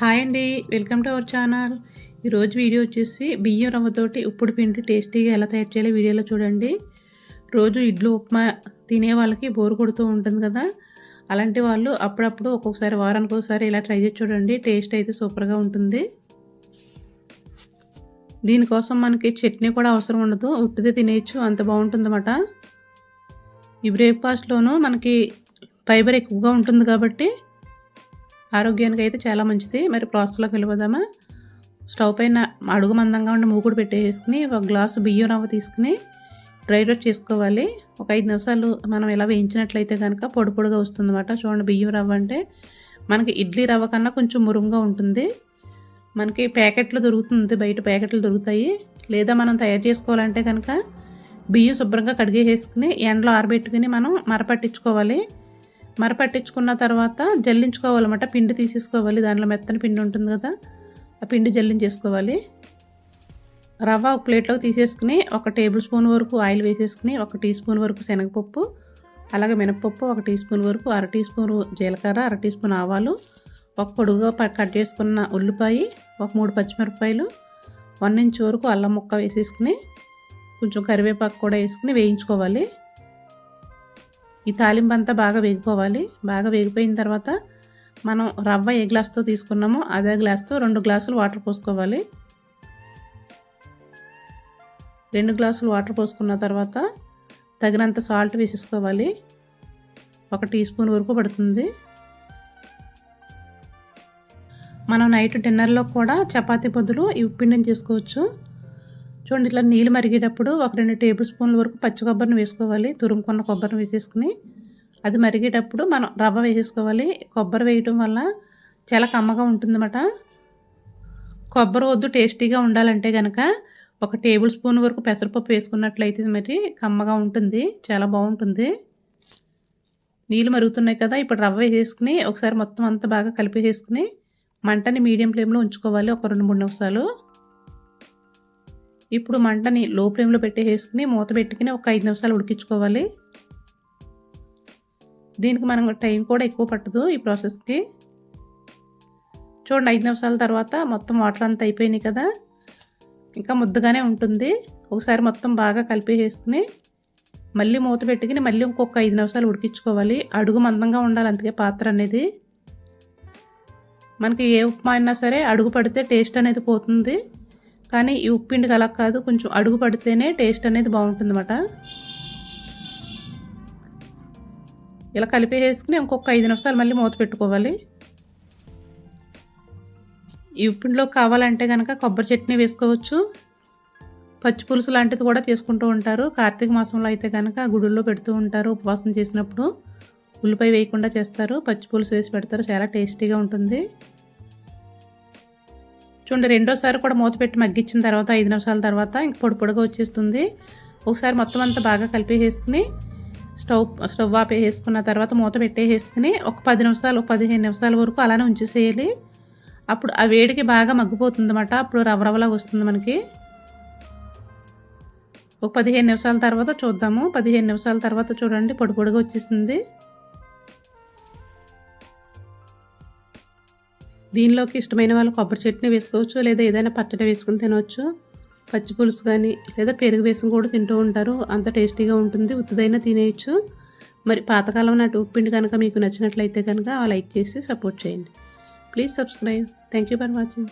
Hi అండి welcome to our channel. ఈరోజు video వచ్చేసి బియ్యం రవ్వతోటి ఉప్పుడు పిండి టేస్టీగా ఎలా తయారు చేయాలో వీడియోలో చూడండి. రోజు ఇడ్లు ఉప్మా తినే వాళ్ళకి బోరు కొడుతూ ఉంటుంది కదా. అలాంటి వాళ్ళు అప్పుడప్పుడు ఒక్కొక్కసారి వారానికి ఒకసారి ఇలా ట్రై చేసి చూడండి టేస్ట్ అయితే సూపర్గా ఉంటుంది. దీనికోసం మనకి చట్నీ కూడా అవసరం ఉండదు ఉట్టిదే తినేయచ్చు అంత బాగుంటుందన్నమాట. ఈ బ్రేక్ఫాస్ట్లోనూ మనకి ఫైబర్ ఎక్కువగా ఉంటుంది కాబట్టి ఆరోగ్యానికి అయితే చాలా మంచిది. మరి ప్రాసెస్లోకి వెళ్ళిపోదామా? స్టవ్ పైన అడుగు మందంగా ఉండి మూకుడు పెట్టేసుకుని ఒక గ్లాసు బియ్యం రవ్వ తీసుకుని డ్రై రోస్ట్ చేసుకోవాలి. ఒక ఐదు నిమిషాలు మనం ఇలా వేయించినట్లయితే కనుక పొడి పొడిగా వస్తుందన్నమాట. చూడండి బియ్యం రవ్వ అంటే మనకి ఇడ్లీ రవ్వ కన్నా కొంచెం మురుగ్గా ఉంటుంది. మనకి ప్యాకెట్లు దొరుకుతుంది బయట ప్యాకెట్లు దొరుకుతాయి. లేదా మనం తయారు చేసుకోవాలంటే కనుక బియ్యం శుభ్రంగా కడిగేసుకుని ఎండలో ఆరబెట్టుకుని మనం మరపట్టించుకోవాలి. మరపట్టించుకున్న తర్వాత జల్లించుకోవాలన్నమాట. పిండి తీసేసుకోవాలి. దానిలో మెత్తని పిండి ఉంటుంది కదా ఆ పిండి జల్లించేసుకోవాలి. రవ్వ ఒక ప్లేట్లోకి తీసేసుకుని ఒక టేబుల్ స్పూన్ వరకు ఆయిల్ వేసేసుకుని ఒక టీ స్పూన్ వరకు శనగపప్పు అలాగే మినపప్పు ఒక టీ స్పూన్ వరకు అర టీ స్పూన్ జీలకర్ర అర టీ స్పూన్ ఆవాలు ఒక పొడుగుగా కట్ చేసుకున్న ఉల్లిపాయ ఒక మూడు పచ్చిమిరపకాయలు వన్ ఇంచ్ వరకు అల్లం ముక్క వేసేసుకుని కొంచెం కరివేపాకు కూడా వేసుకుని వేయించుకోవాలి. ఈ తాలింపు అంతా బాగా వేగిపోవాలి. బాగా వేగిపోయిన తర్వాత మనం రవ్వ ఏ గ్లాస్తో తీసుకున్నామో అదే గ్లాస్తో రెండు గ్లాసులు వాటర్ పోసుకోవాలి. రెండు గ్లాసులు వాటర్ పోసుకున్న తర్వాత తగినంత సాల్ట్ వేసేసుకోవాలి. ఒక టీ స్పూన్ వరకు పడుతుంది. మనం నైట్ డిన్నర్లో కూడా చపాతీ బదులు ఈ ఉప్పిండిని చేసుకోవచ్చు. చూడండి ఇట్లా నీళ్ళు మరిగేటప్పుడు ఒక రెండు టేబుల్ స్పూన్ల వరకు పచ్చి కొబ్బరిని వేసుకోవాలి. తురుముకున్న కొబ్బరిని వేసేసుకుని అది మరిగేటప్పుడు మనం రవ్వ వేసేసుకోవాలి. కొబ్బరి వేయటం వల్ల చాలా కమ్మగా ఉంటుందన్నమాట. కొబ్బరి వద్దు టేస్టీగా ఉండాలంటే కనుక ఒక టేబుల్ స్పూన్ వరకు పెసరపప్పు వేసుకున్నట్లయితే మరి కమ్మగా ఉంటుంది చాలా బాగుంటుంది. నీళ్ళు మరుగుతున్నాయి కదా ఇప్పుడు రవ్వ వేసేసుకుని ఒకసారి మొత్తం అంతా బాగా కలిపేసేసుకుని మంటని మీడియం ఫ్లేమ్లో ఉంచుకోవాలి. ఒక రెండు మూడు నిమిషాలు. ఇప్పుడు మంటని లో ఫ్లేమ్లో పెట్టేసుకుని మూత పెట్టుకుని ఒక ఐదు నిమిషాలు ఉడికించుకోవాలి. దీనికి మనం టైం కూడా ఎక్కువ పట్టదు ఈ ప్రాసెస్కి. చూడండి ఐదు నిమిషాల తర్వాత మొత్తం వాటర్ అంతా అయిపోయినాయి కదా. ఇంకా ముద్దగానే ఉంటుంది. ఒకసారి మొత్తం బాగా కలిపేసుకుని మళ్ళీ మూత పెట్టుకుని మళ్ళీ ఇంకొక ఐదు నిమిషాలు ఉడికించుకోవాలి. అడుగు మందంగా ఉండాలి అందుకే పాత్ర అనేది. మనకి ఏ ఉప్మా అయినా సరే అడుగు పడితే టేస్ట్ అనేది పోతుంది. కానీ ఈ ఉప్పిండికి అలా కాదు కొంచెం అడుగు పడితేనే టేస్ట్ అనేది బాగుంటుందన్నమాట. ఇలా కలిపేసేసుకుని ఇంకొక ఐదు నిమిషాలు మళ్ళీ మూత పెట్టుకోవాలి. ఈ ఉప్పిండిలో కావాలంటే కనుక కొబ్బరి చట్నీ వేసుకోవచ్చు. పచ్చి పులుసు లాంటిది కూడా చేసుకుంటూ ఉంటారు. కార్తీక మాసంలో అయితే కనుక గుడుల్లో పెడుతూ ఉంటారు ఉపవాసం చేసినప్పుడు. ఉల్లిపాయ వేయకుండా చేస్తారు. పచ్చి పులుసు వేసి పెడతారు. చాలా టేస్టీగా ఉంటుంది. చూడండి రెండోసారి కూడా మూత పెట్టి మగ్గించిన తర్వాత ఐదు నిమిషాల తర్వాత ఇంక పొడి పొడిగా వచ్చేస్తుంది. ఒకసారి మొత్తం అంతా బాగా కలిపేసుకుని స్టవ్ స్టవ్ ఆపేసుకున్న తర్వాత మూత పెట్టేసుకుని ఒక పది నిమిషాలు ఒక పదిహేను నిమిషాల వరకు అలానే ఉంచేసేయాలి. అప్పుడు ఆ వేడికి బాగా మగ్గిపోతుంది అన్నమాట అప్పుడు రవరవలాగా వస్తుంది మనకి. ఒక పదిహేను నిమిషాల తర్వాత చూద్దాము. పదిహేను నిమిషాల తర్వాత చూడండి పొడి పొడిగా వచ్చేస్తుంది దీనిలోకి ఇష్టమైన వాళ్ళు కొబ్బరి చట్నీ వేసుకోవచ్చు లేదా ఏదైనా పచ్చడి వేసుకుని తినవచ్చు పచ్చి పులుసు కానీ లేదా పెరుగు వేసుకుని కూడా తింటూ ఉంటారు. అంత టేస్టీగా ఉంటుంది ఉత్తదైనా తినేయచ్చు. మరి పాతకాలం నాటి ఉప్పిండి కనుక మీకు నచ్చినట్లయితే కనుక లైక్ చేసి సపోర్ట్ చేయండి. Please subscribe. Thank you for watching.